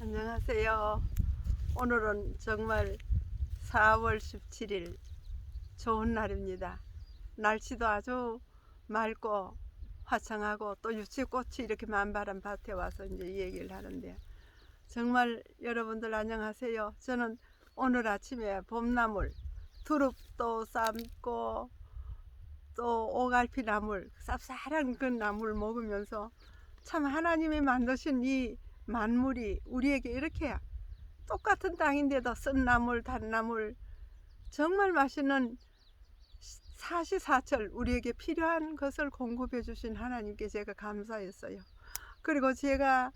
안녕하세요. 오늘은 정말 4월 17일 좋은 날입니다. 날씨도 아주 맑고 화창하고 또 유채꽃이 이렇게 만발한 밭에 와서 이제 이 얘기를 하는데 정말 여러분들 안녕하세요. 저는 오늘 아침에 봄나물 두릅도 삶고 또 오갈피 나물 쌉쌀한 그 나물 먹으면서 참 하나님이 만드신 이 만물이 우리에게 이렇게 똑같은 땅인데도 쓴 나물, 단나물 정말 맛있는 사시사철 우리에게 필요한 것을 공급해 주신 하나님께 제가 감사했어요. 그리고 제가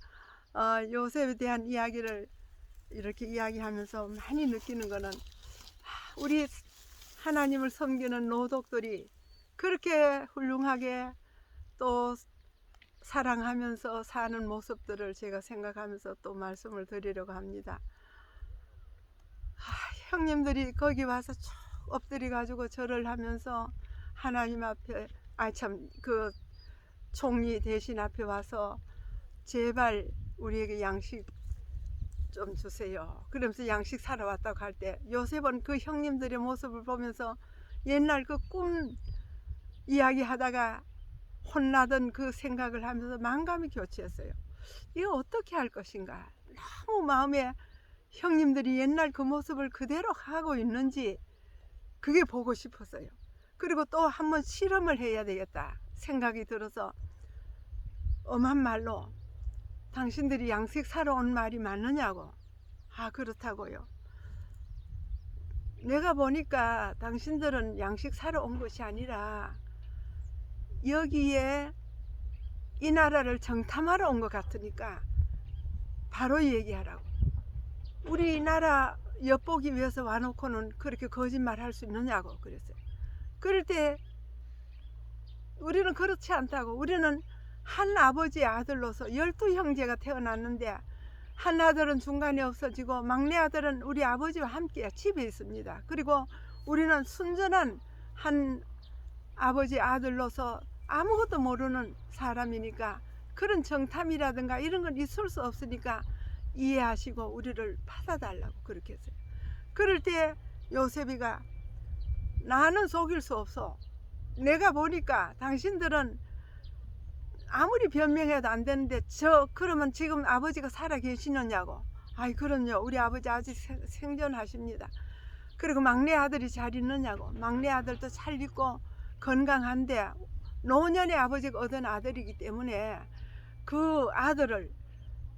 어, 요셉에 대한 이야기를 이렇게 이야기하면서 많이 느끼는 아, 우리 하나님을 섬기는 노독들이 그렇게 훌륭하게 또 사랑하면서 사는 모습들을 제가 생각하면서 또 말씀을 드리려고 합니다. 아, 형님들이 거기 와서 쭉 엎드려 가지고 절을 하면서 하나님 앞에 아 참 그 총리 대신 앞에 와서 제발 우리에게 양식 좀 주세요. 그러면서 양식 사러 왔다고 할 때 요셉은 그 형님들의 모습을 보면서 옛날 그 꿈 이야기 하다가 혼나던 그 생각을 하면서 만감이 교체했어요. 이거 어떻게 할 것인가? 너무 마음에 형님들이 옛날 그 모습을 그대로 하고 있는지 그게 보고 싶었어요. 그리고 또 한번 실험을 해야 되겠다 생각이 들어서 엄한 말로 당신들이 양식 사러 온 말이 맞느냐고. 아, 그렇다고요. 내가 보니까 당신들은 양식 사러 온 것이 아니라 여기에 이 나라를 정탐하러 온 것 같으니까 바로 얘기하라고. 우리나라 엿보기 위해서 와놓고는 그렇게 거짓말 할 수 있느냐고 그랬어요. 그럴 때 우리는 그렇지 않다고. 우리는 한 아버지의 아들로서 열두 형제가 태어났는데 한 아들은 중간에 없어지고 막내 아들은 우리 아버지와 함께 집에 있습니다. 그리고 우리는 순전한 한 아버지 아들로서 아무것도 모르는 사람이니까 그런 정탐이라든가 이런 건 있을 수 없으니까 이해하시고 우리를 받아달라고 그렇게 했어요. 그럴 때 요셉이가 나는 속일 수 없어. 내가 보니까 당신들은 아무리 변명해도 안 되는데 저 그러면 지금 아버지가 살아 계시느냐고. 아이 그럼요. 우리 아버지 아직 생- 생존하십니다. 그리고 막내 아들이 잘 있느냐고. 막내 아들도 잘 있고 건강한데 노년의 아버지가 얻은 아들이기 때문에 그 아들을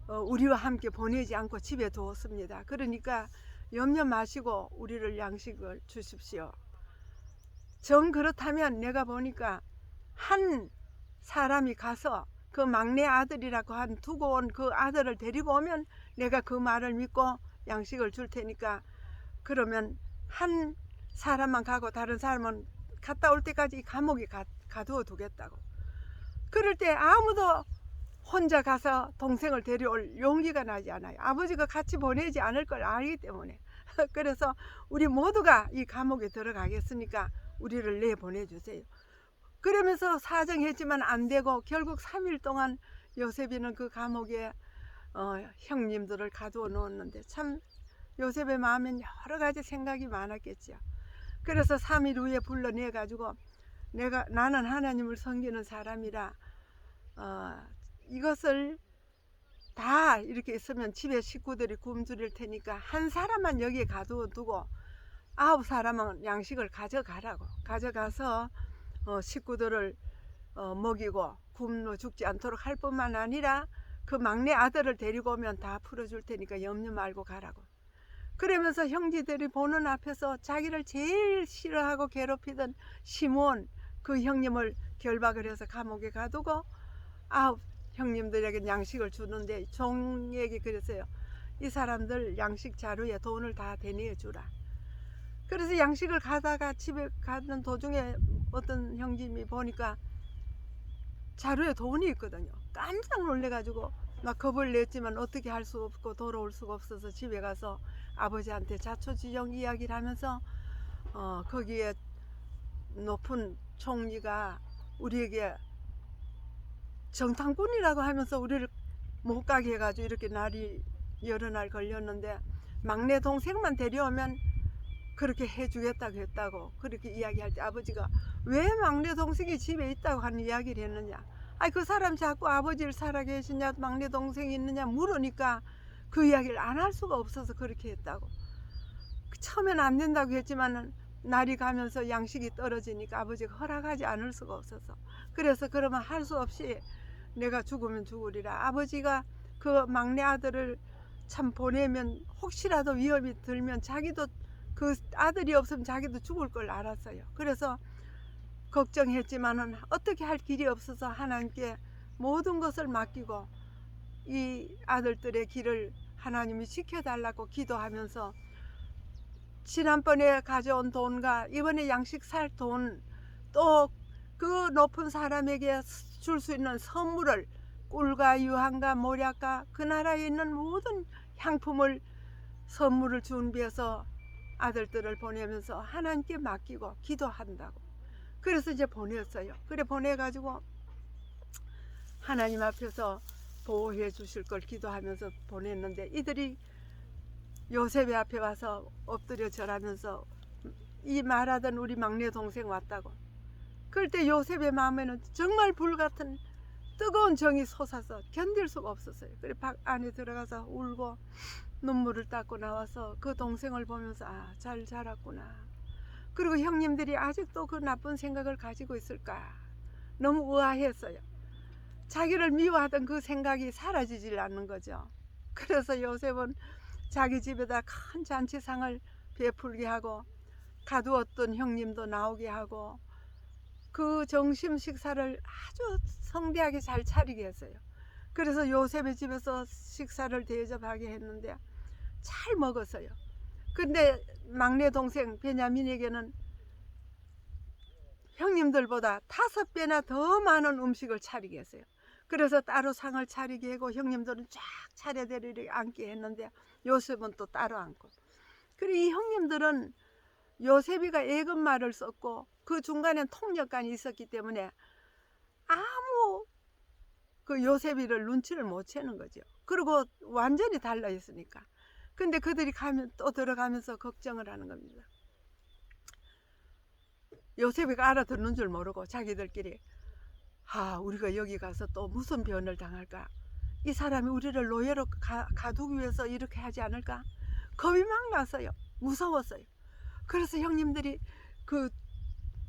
어, 우리와 함께 보내지 않고 집에 두었습니다. 그러니까 염려 마시고 우리를 양식을 주십시오. 정 그렇다면 내가 보니까 한 사람이 가서 그 막내 아들이라고 한 두고 온 그 아들을 데리고 오면 내가 그 말을 믿고 양식을 줄 테니까 그러면 한 사람만 가고 다른 사람은 갔다 올 때까지 이 감옥에 가, 가두어 두겠다고. 그럴 때 아무도 혼자 가서 동생을 데려올 용기가 나지 않아요. 아버지가 같이 보내지 않을 걸 알기 때문에. 그래서 우리 모두가 이 감옥에 들어가겠으니까 우리를 내보내 주세요. 그러면서 사정했지만 안 되고 결국 3일 동안 요셉이는 그 감옥에 어, 형님들을 가두어 놓았는데 참 요셉의 마음엔 여러 가지 생각이 많았겠죠. 그래서 3일 후에 불러내 가지고 내가 나는 하나님을 섬기는 사람이라 어, 이것을 다 이렇게 있으면 집에 식구들이 굶주릴 테니까 한 사람만 여기에 가두어 두고 아홉 사람은 양식을 가져가라고 가져가서 어, 식구들을 어, 먹이고 굶어 죽지 않도록 할 뿐만 아니라 그 막내 아들을 데리고 오면 다 풀어줄 테니까 염려 말고 가라고. 그러면서 형제들이 보는 앞에서 자기를 제일 싫어하고 괴롭히던 시몬 그 형님을 결박을 해서 감옥에 가두고 아홉 형님들에게 양식을 주는데 종에게 그랬어요. 이 사람들 양식 자루에 돈을 다 대내어 주라. 그래서 양식을 가다가 집에 가는 도중에 어떤 형님이 보니까 자루에 돈이 있거든요. 깜짝 놀래가지고 막 겁을 냈지만 어떻게 할 수 없고 돌아올 수가 없어서 집에 가서 아버지한테 자초지종 이야기를 하면서 어, 거기에 높은 총리가 우리에게 정탐꾼이라고 하면서 우리를 못 가게 해가지고 이렇게 날이 여러 날 걸렸는데 막내 동생만 데려오면 그렇게 해주겠다고 했다고 그렇게 이야기할 때 아버지가 왜 막내 동생이 집에 있다고 하는 이야기를 했느냐? 아니 그 사람 자꾸 아버지를 살아계시냐? 막내 동생이 있느냐 물으니까 그 이야기를 안 할 수가 없어서 그렇게 했다고. 그 처음엔 안 된다고 했지만은 날이 가면서 양식이 떨어지니까 아버지가 허락하지 않을 수가 없어서 그래서 그러면 할 수 없이 내가 죽으면 죽으리라 아버지가 그 막내 아들을 참 보내면 혹시라도 위험이 들면 자기도 그 아들이 없으면 자기도 죽을 걸 알았어요. 그래서 걱정했지만은 어떻게 할 길이 없어서 하나님께 모든 것을 맡기고 이 아들들의 길을 하나님이 지켜달라고 기도하면서 지난번에 가져온 돈과 이번에 양식 살 돈 또 그 높은 사람에게 줄 수 있는 선물을 꿀과 유황과 모략과 그 나라에 있는 모든 향품을 선물을 준비해서 아들들을 보내면서 하나님께 맡기고 기도한다고. 그래서 이제 보냈어요. 그래 보내가지고 하나님 앞에서 보호해 주실 걸 기도하면서 보냈는데 이들이 요셉의 앞에 와서 엎드려 절하면서 이 말하던 우리 막내 동생 왔다고. 그럴 때 요셉의 마음에는 정말 불같은 뜨거운 정이 솟아서 견딜 수가 없었어요. 그래 방 안에 들어가서 울고 눈물을 닦고 나와서 그 동생을 보면서 아, 잘 자랐구나. 그리고 형님들이 아직도 그 나쁜 생각을 가지고 있을까? 너무 의아했어요. 자기를 미워하던 그 생각이 사라지질 않는 거죠. 그래서 요셉은 자기 집에다 큰 잔치상을 베풀게 하고 가두었던 형님도 나오게 하고 그 점심 식사를 아주 성대하게 잘 차리게 했어요. 그래서 요셉의 집에서 식사를 대접하게 했는데 잘 먹었어요. 근데 막내 동생 베냐민에게는 형님들보다 다섯 배나 더 많은 음식을 차리게 했어요. 그래서 따로 상을 차리게 하고 형님들은 쫙 차례대로 앉게 했는데 요셉은 또 따로 앉고. 그리고 이 형님들은 요셉이가 예금말을 썼고 그 중간에 통역관이 있었기 때문에 아무 그 요셉이를 눈치를 못 채는 거죠. 그리고 완전히 달라 있으니까. 근데 그들이 가면 또 들어가면서 걱정을 하는 겁니다. 요셉이가 알아듣는 줄 모르고 자기들끼리 아 우리가 여기 가서 또 무슨 변을 당할까? 이 사람이 우리를 노예로 가, 가두기 위해서 이렇게 하지 않을까? 겁이 막 났어요. 무서웠어요. 그래서 형님들이 그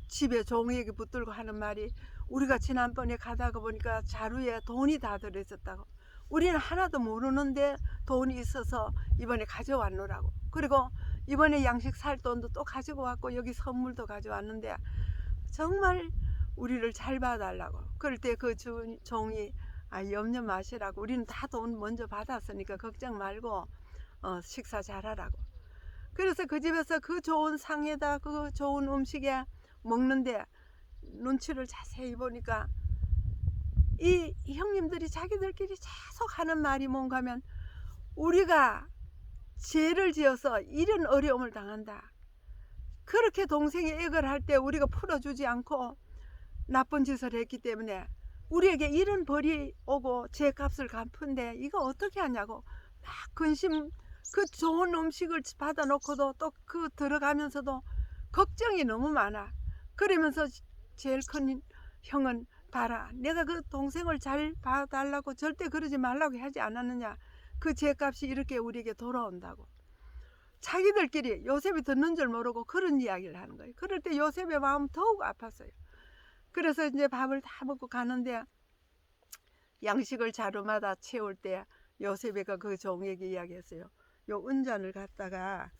집에 종에게 붙들고 하는 말이 우리가 지난번에 가다가 보니까 자루에 돈이 다 들어있었다고. 우리는 하나도 모르는데 돈이 있어서 이번에 가져왔노라고. 그리고 이번에 양식 살 돈도 또 가지고 왔고 여기 선물도 가져왔는데 정말 우리를 잘 봐달라고. 그럴 때 그 종이 아, 염려 마시라고. 우리는 다 돈 먼저 받았으니까 걱정 말고 어, 식사 잘하라고. 그래서 그 집에서 그 좋은 상에다 그 좋은 음식에 먹는데 눈치를 자세히 보니까 이 형님들이 자기들끼리 계속 하는 말이 뭔가 하면 우리가 죄를 지어서 이런 어려움을 당한다. 그렇게 동생이 액을 할때 우리가 풀어주지 않고 나쁜 짓을 했기 때문에 우리에게 이런 벌이 오고 죄값을 갚은데 이거 어떻게 하냐고 막 근심 그 좋은 음식을 받아놓고도 또 그 들어가면서도 걱정이 너무 많아. 그러면서 제일 큰 형은 봐라. 내가 그 동생을 잘 봐달라고 절대 그러지 말라고 하지 않았느냐. 그 죄값이 이렇게 우리에게 돌아온다고. 자기들끼리 요셉이 듣는 줄 모르고 그런 이야기를 하는 거예요. 그럴 때 요셉의 마음 더욱 아팠어요. 그래서 이제 밥을 다 먹고 가는데 양식을 자루마다 채울 때 요셉이가 그 종에게 이야기했어요. 요 은잔을 갖다가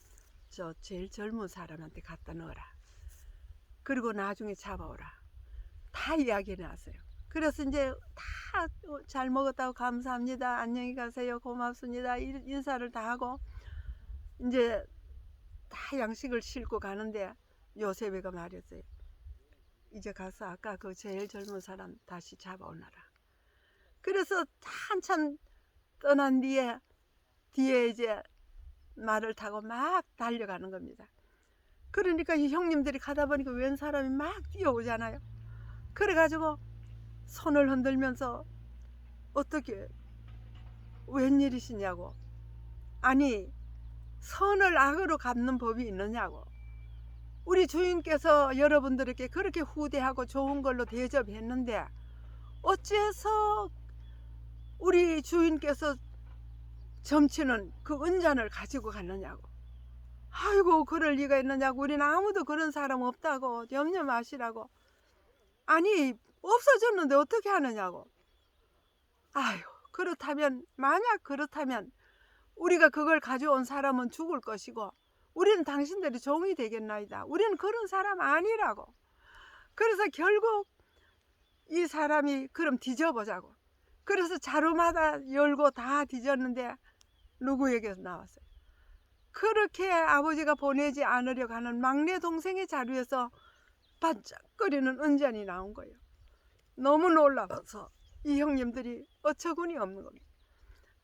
저 제일 젊은 사람한테 갖다 넣어라. 그리고 나중에 잡아오라. 다 이야기해 놨어요. 그래서 이제 다 잘 먹었다고 감사합니다. 안녕히 가세요. 고맙습니다. 인사를 다 하고 이제 다 양식을 싣고 가는데 요셉이가 말했어요. 이제 가서 아까 그 제일 젊은 사람 다시 잡아오너라. 그래서 한참 떠난 뒤에 뒤에 이제 말을 타고 막 달려가는 겁니다. 그러니까 이 형님들이 가다 보니까 웬 사람이 막 뛰어오잖아요. 그래가지고 손을 흔들면서 어떻게 웬일이시냐고 아니 선을 악으로 갚는 법이 있느냐고. 우리 주인께서 여러분들에게 그렇게 후대하고 좋은 걸로 대접했는데 어째서 우리 주인께서 점치는 그 은잔을 가지고 갔느냐고. 아이고 그럴 리가 있느냐고. 우리는 아무도 그런 사람 없다고 염려 마시라고. 아니 없어졌는데 어떻게 하느냐고. 아유 그렇다면 만약 그렇다면 우리가 그걸 가져온 사람은 죽을 것이고 우리는 당신들이 종이 되겠나이다. 우리는 그런 사람 아니라고. 그래서 결국 이 사람이 그럼 뒤져보자고. 그래서 자루마다 열고 다 뒤졌는데 누구에게서 나왔어요? 그렇게 아버지가 보내지 않으려고 하는 막내 동생의 자루에서 반짝거리는 은잔이 나온 거예요. 너무 놀라워서 이 형님들이 어처구니 없는 겁니다.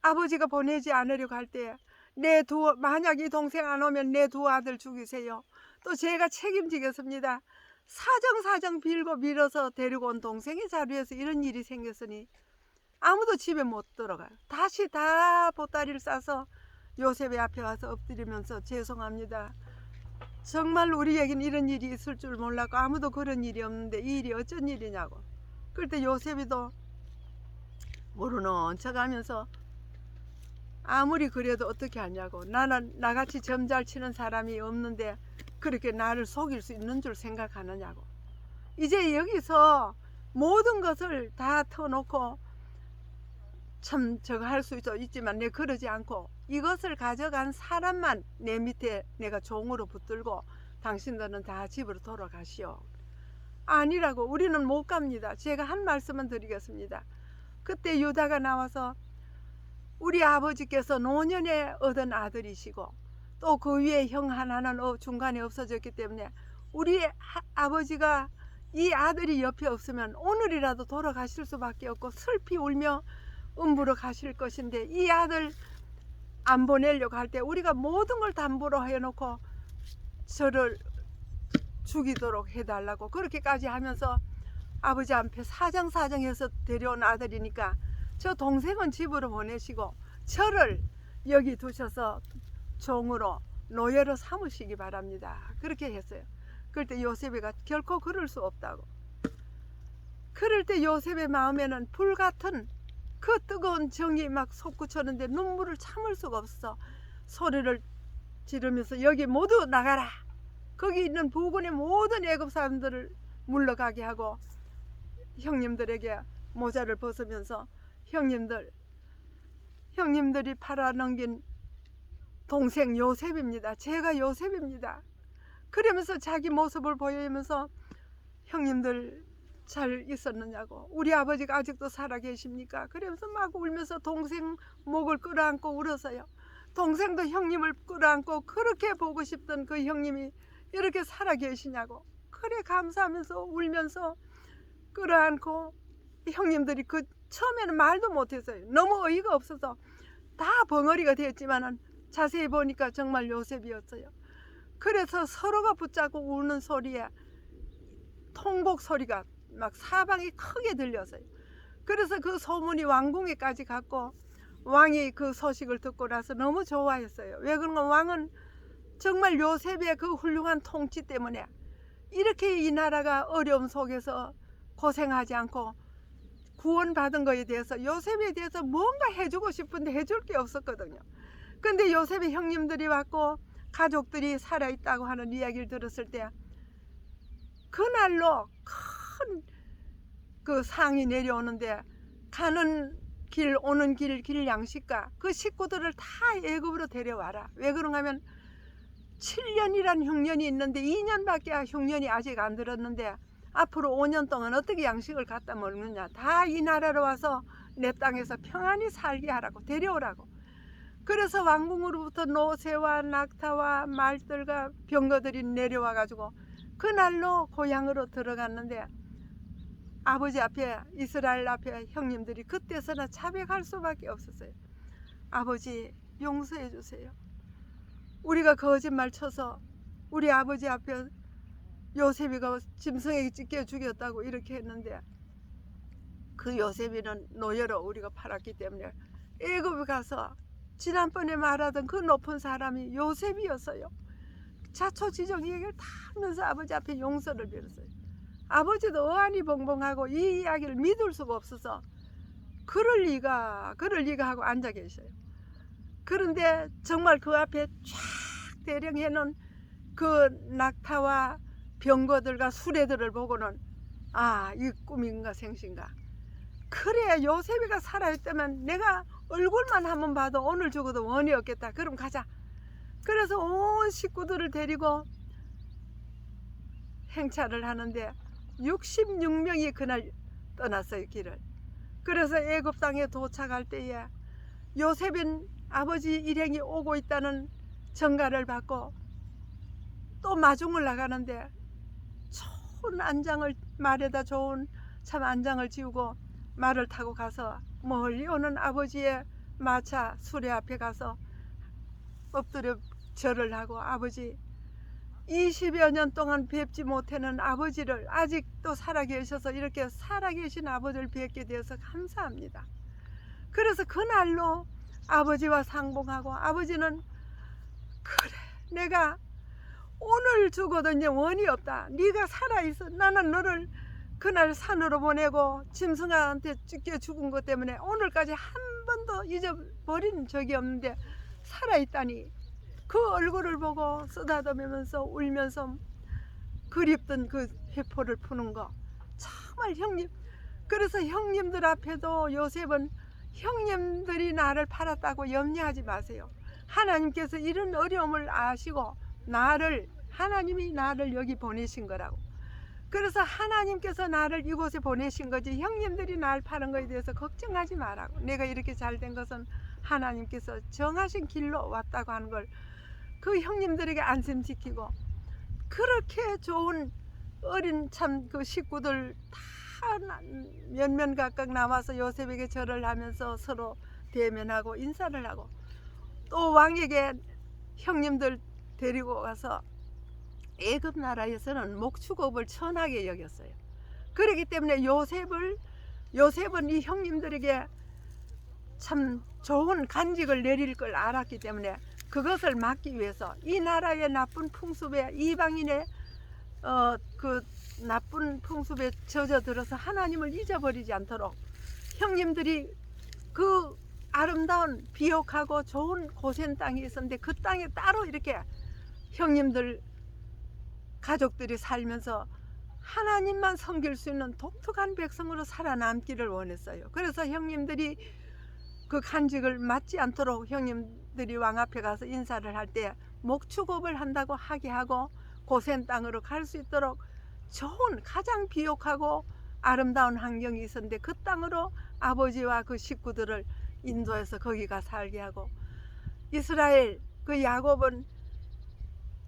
아버지가 보내지 않으려고 할 때 내 두 만약 이 동생 안 오면 내 두 아들 죽이세요. 또 제가 책임지겠습니다. 사정사정 빌고 밀어서 데리고 온 동생의 자리에서 이런 일이 생겼으니 아무도 집에 못 들어가요. 다시 다 보따리를 싸서 요셉의 앞에 와서 엎드리면서 죄송합니다. 정말 우리에겐 이런 일이 있을 줄 몰랐고 아무도 그런 일이 없는데 이 일이 어쩐 일이냐고. 그럴 때 요셉이도 모르는 척 하면서 아무리 그래도 어떻게 하냐고. 나는 나같이 점잘 치는 사람이 없는데 그렇게 나를 속일 수 있는 줄 생각하느냐고. 이제 여기서 모든 것을 다 터놓고 참 저거 할 수 있지만 내 그러지 않고 이것을 가져간 사람만 내 밑에 내가 종으로 붙들고 당신들은 다 집으로 돌아가시오. 아니라고 우리는 못 갑니다. 제가 한 말씀은 드리겠습니다. 그때 유다가 나와서 우리 아버지께서 노년에 얻은 아들이시고 또 그 위에 형 하나는 어- 중간에 없어졌기 때문에 우리 하- 아버지가 이 아들이 옆에 없으면 오늘이라도 돌아가실 수밖에 없고 슬피 울며 음부로 가실 것인데 이 아들 안 보내려고 할 때 우리가 모든 걸 담보로 해놓고 저를 죽이도록 해달라고 그렇게까지 하면서 아버지 앞에 사정사정해서 데려온 아들이니까 저 동생은 집으로 보내시고 저를 여기 두셔서 종으로 노예로 삼으시기 바랍니다. 그렇게 했어요. 그럴 때 요셉이가 결코 그럴 수 없다고. 그럴 때 요셉의 마음에는 불 같은 그 뜨거운 정이 막 솟구쳤는데 눈물을 참을 수가 없어 소리를 지르면서 여기 모두 나가라. 거기 있는 부군의 모든 애굽 사람들을 물러가게 하고 형님들에게 모자를 벗으면서 형님들 형님들이 팔아넘긴 동생 요셉입니다. 제가 요셉입니다. 그러면서 자기 모습을 보이면서 형님들 잘 있었느냐고 우리 아버지가 아직도 살아 계십니까? 그러면서 막 울면서 동생 목을 끌어안고 울었어요. 동생도 형님을 끌어안고 그렇게 보고 싶던 그 형님이 이렇게 살아 계시냐고 그래 감사하면서 울면서 끌어안고 형님들이 그 처음에는 말도 못했어요. 너무 어이가 없어서 다 벙어리가 됐지만은 자세히 보니까 정말 요셉이었어요. 그래서 서로가 붙잡고 우는 소리에 통곡 소리가 막 사방이 크게 들렸어요. 그래서 그 소문이 왕궁에까지 갔고 왕이 그 소식을 듣고 나서 너무 좋아했어요. 왜 그런가 왕은 정말 요셉의 그 훌륭한 통치 때문에 이렇게 이 나라가 어려움 속에서 고생하지 않고 구원받은 거에 대해서 요셉에 대해서 뭔가 해주고 싶은데 해줄 게 없었거든요. 근데 요셉의 형님들이 왔고 가족들이 살아있다고 하는 이야기를 들었을 때 그날로 큰 그 상이 내려오는데 가는 길 오는 길 길 양식과 그 식구들을 다 애굽으로 데려와라. 왜 그런가 하면 7년이란 흉년이 있는데 2년밖에 흉년이 아직 안 들었는데 앞으로 5년 동안 어떻게 양식을 갖다 먹느냐. 다 이 나라로 와서 내 땅에서 평안히 살게 하라고 데려오라고. 그래서 왕궁으로부터 노새와 낙타와 말들과 병거들이 내려와 가지고 그날로 고향으로 들어갔는데 아버지 앞에 이스라엘 앞에 형님들이 그때서나 자백할 수밖에 없었어요. 아버지 용서해 주세요. 우리가 거짓말 쳐서 우리 아버지 앞에 요셉이가 짐승에게 찢겨 죽였다고 이렇게 했는데 그 요셉이는 노예로 우리가 팔았기 때문에 애굽에 가서 지난번에 말하던 그 높은 사람이 요셉이었어요. 자초지종 얘기를 다 하면서 아버지 앞에 용서를 빌었어요. 아버지도 어안이 벙벙하고 이 이야기를 믿을 수가 없어서 그럴 리가 그럴 리가 하고 앉아 계셔요. 그런데 정말 그 앞에 쫙 대령해 놓은 그 낙타와 병거들과 수레들을 보고는 아, 이 꿈인가 생신가. 그래 요셉이가 살아있다면 내가 얼굴만 한번 봐도 오늘 죽어도 원이 없겠다. 그럼 가자. 그래서 온 식구들을 데리고 행차를 하는데 66명이 그날 떠났어요 길을. 그래서 애굽 땅에 도착할 때에 요셉은 아버지 일행이 오고 있다는 전가를 받고 또 마중을 나가는데 좋은 안장을 말에다 좋은 참 안장을 지우고 말을 타고 가서 멀리 오는 아버지의 마차 수레 앞에 가서 엎드려 절을 하고 아버지 20여 년 동안 뵙지 못하는 아버지를 아직도 살아계셔서 이렇게 살아계신 아버지를 뵙게 되어서 감사합니다. 그래서 그날로 아버지와 상봉하고 아버지는 그래 내가 오늘 죽어도 원이 없다. 네가 살아 있어. 나는 너를 그날 산으로 보내고 짐승한테 찢겨 죽은 것 때문에 오늘까지 한 번도 잊어버린 적이 없는데 살아 있다니 그 얼굴을 보고 쓰다듬으면서 울면서 그립던 그 회포를 푸는 거 정말 형님 그래서 형님들 앞에도 요셉은 형님들이 나를 팔았다고 염려하지 마세요 하나님께서 이런 어려움을 아시고 나를 하나님이 나를 여기 보내신 거라고. 그래서 하나님께서 나를 이곳에 보내신 거지 형님들이 날 파는 거에 대해서 걱정하지 말라고. 내가 이렇게 잘 된 것은 하나님께서 정하신 길로 왔다고 하는 걸 그 형님들에게 안심시키고 그렇게 좋은 어린 참 그 식구들 다 몇면 각각 나와서 요셉에게 절을 하면서 서로 대면하고 인사를 하고 또 왕에게 형님들 데리고 가서 애굽 나라에서는 목축업을 천하게 여겼어요. 그렇기 때문에 요셉을 요셉은 이 형님들에게 참 좋은 간직을 내릴 걸 알았기 때문에 그것을 막기 위해서 이 나라의 나쁜 풍습에 이방인의 어, 그 나쁜 풍습에 젖어들어서 하나님을 잊어버리지 않도록 형님들이 그 아름다운 비옥하고 좋은 고센 땅이 있었는데 그 땅에 따로 이렇게 형님들 가족들이 살면서 하나님만 섬길 수 있는 독특한 백성으로 살아남기를 원했어요. 그래서 형님들이 그 간직을 맞지 않도록 형님들이 왕 앞에 가서 인사를 할 때 목축업을 한다고 하게 하고 고센 땅으로 갈 수 있도록 좋은 가장 비옥하고 아름다운 환경이 있었는데 그 땅으로 아버지와 그 식구들을 인도해서 거기 가 살게 하고 이스라엘 그 야곱은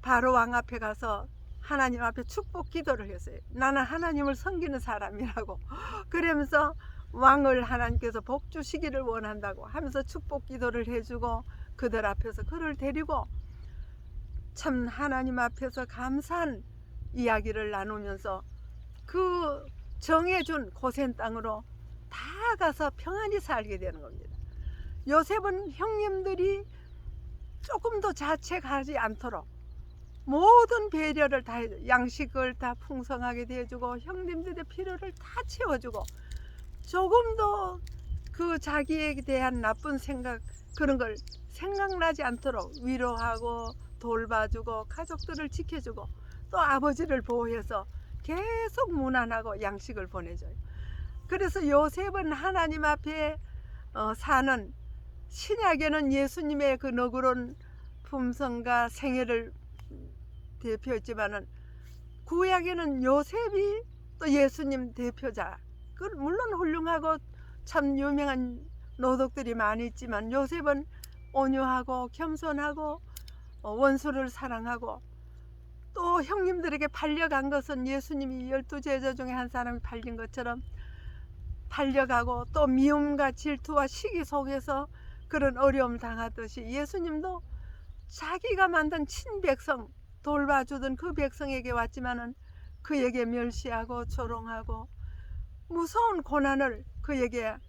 바로 왕 앞에 가서 하나님 앞에 축복 기도를 했어요. 나는 하나님을 섬기는 사람이라고. 그러면서 왕을 하나님께서 복 주시기를 원한다고 하면서 축복 기도를 해주고 그들 앞에서 그를 데리고 참 하나님 앞에서 감사한 이야기를 나누면서 그 정해준 고센 땅으로 다 가서 평안히 살게 되는 겁니다. 요셉은 형님들이 조금도 자책하지 않도록 모든 배려를 다. 양식을 다 풍성하게 대해주고 형님들의 필요를 다 채워주고 조금도 그 자기에 대한 나쁜 생각 그런 걸 생각나지 않도록 위로하고 돌봐주고 가족들을 지켜주고 또 아버지를 보호해서 계속 무난하고 양식을 보내줘요. 그래서 요셉은 하나님 앞에 어, 사는 신약에는 예수님의 그 너그러운 품성과 생애를 대표했지만은 구약에는 요셉이 또 예수님 대표자. 그 물론 훌륭하고 참 유명한 노덕들이 많이 있지만 요셉은 온유하고 겸손하고 어, 원수를 사랑하고 또 형님들에게 팔려간 것은 예수님이 열두 제자 중에 한 사람이 팔린 것처럼 팔려가고 또 미움과 질투와 시기 속에서 그런 어려움 당하듯이 예수님도 자기가 만든 친백성 돌봐주던 그 백성에게 왔지만은 그에게 멸시하고 조롱하고 무서운 고난을 그에게 다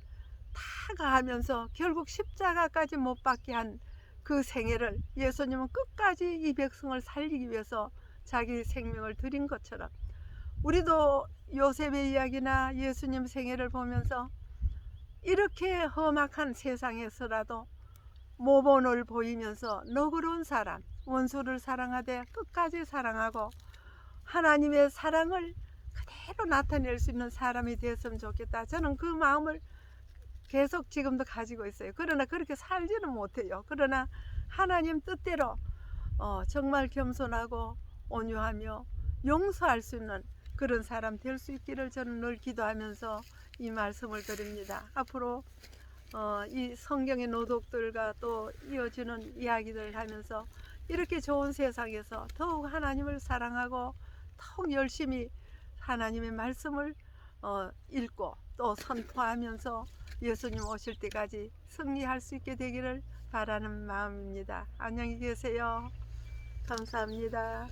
가하면서 결국 십자가까지 못 박게 한 그 생애를 예수님은 끝까지 이 백성을 살리기 위해서 자기 생명을 드린 것처럼 우리도 요셉의 이야기나 예수님 생애를 보면서 이렇게 험악한 세상에서라도 모본을 보이면서 너그러운 사람, 원수를 사랑하되 끝까지 사랑하고 하나님의 사랑을 그대로 나타낼 수 있는 사람이 되었으면 좋겠다. 저는 그 마음을 계속 지금도 가지고 있어요. 그러나 그렇게 살지는 못해요. 그러나 하나님 뜻대로 어, 정말 겸손하고 온유하며 용서할 수 있는 그런 사람 될 수 있기를 저는 늘 기도하면서 이 말씀을 드립니다. 앞으로 어, 이 성경의 노독들과 또 이어지는 이야기들을 하면서 이렇게 좋은 세상에서 더욱 하나님을 사랑하고 더욱 열심히 하나님의 말씀을 어, 읽고 또 선포하면서 예수님 오실 때까지 승리할 수 있게 되기를 바라는 마음입니다. 안녕히 계세요. 감사합니다.